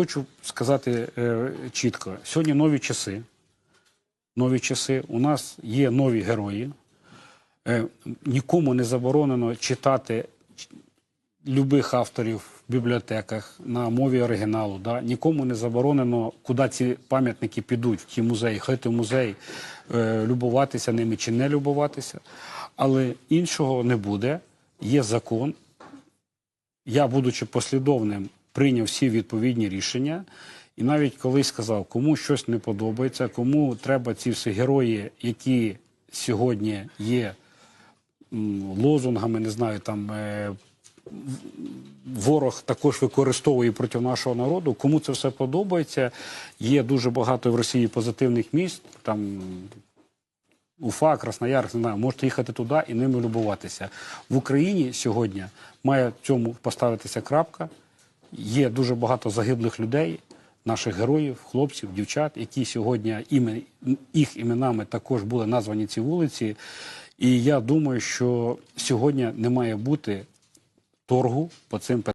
Хочу сказати е, чітко: сьогодні нові часи. Нові часи. У нас є нові герої. Е, нікому не заборонено читати любих авторів в бібліотеках на мові оригіналу. Да? Нікому не заборонено, куди ці пам'ятники підуть, в ті музеї, ходити в музей, е, любуватися ними чи не любуватися. Але іншого не буде. Є закон, я, будучи послідовним, прийняв всі відповідні рішення. І навіть колись сказав, кому щось не подобається, кому треба ці всі герої, які сьогодні є лозунгами, не знаю, там е, ворог також використовує проти нашого народу. Кому це все подобається? Є дуже багато в Росії позитивних місць. Там Уфа, Красноярськ, не знаю, можете їхати туди і ними любуватися. В Україні сьогодні має цьому поставитися крапка. Є дуже багато загиблих людей, наших героїв, хлопців, дівчат, які сьогодні імен, їх іменами також були названі ці вулиці. І я думаю, що сьогодні не має бути торгу по цим питанням.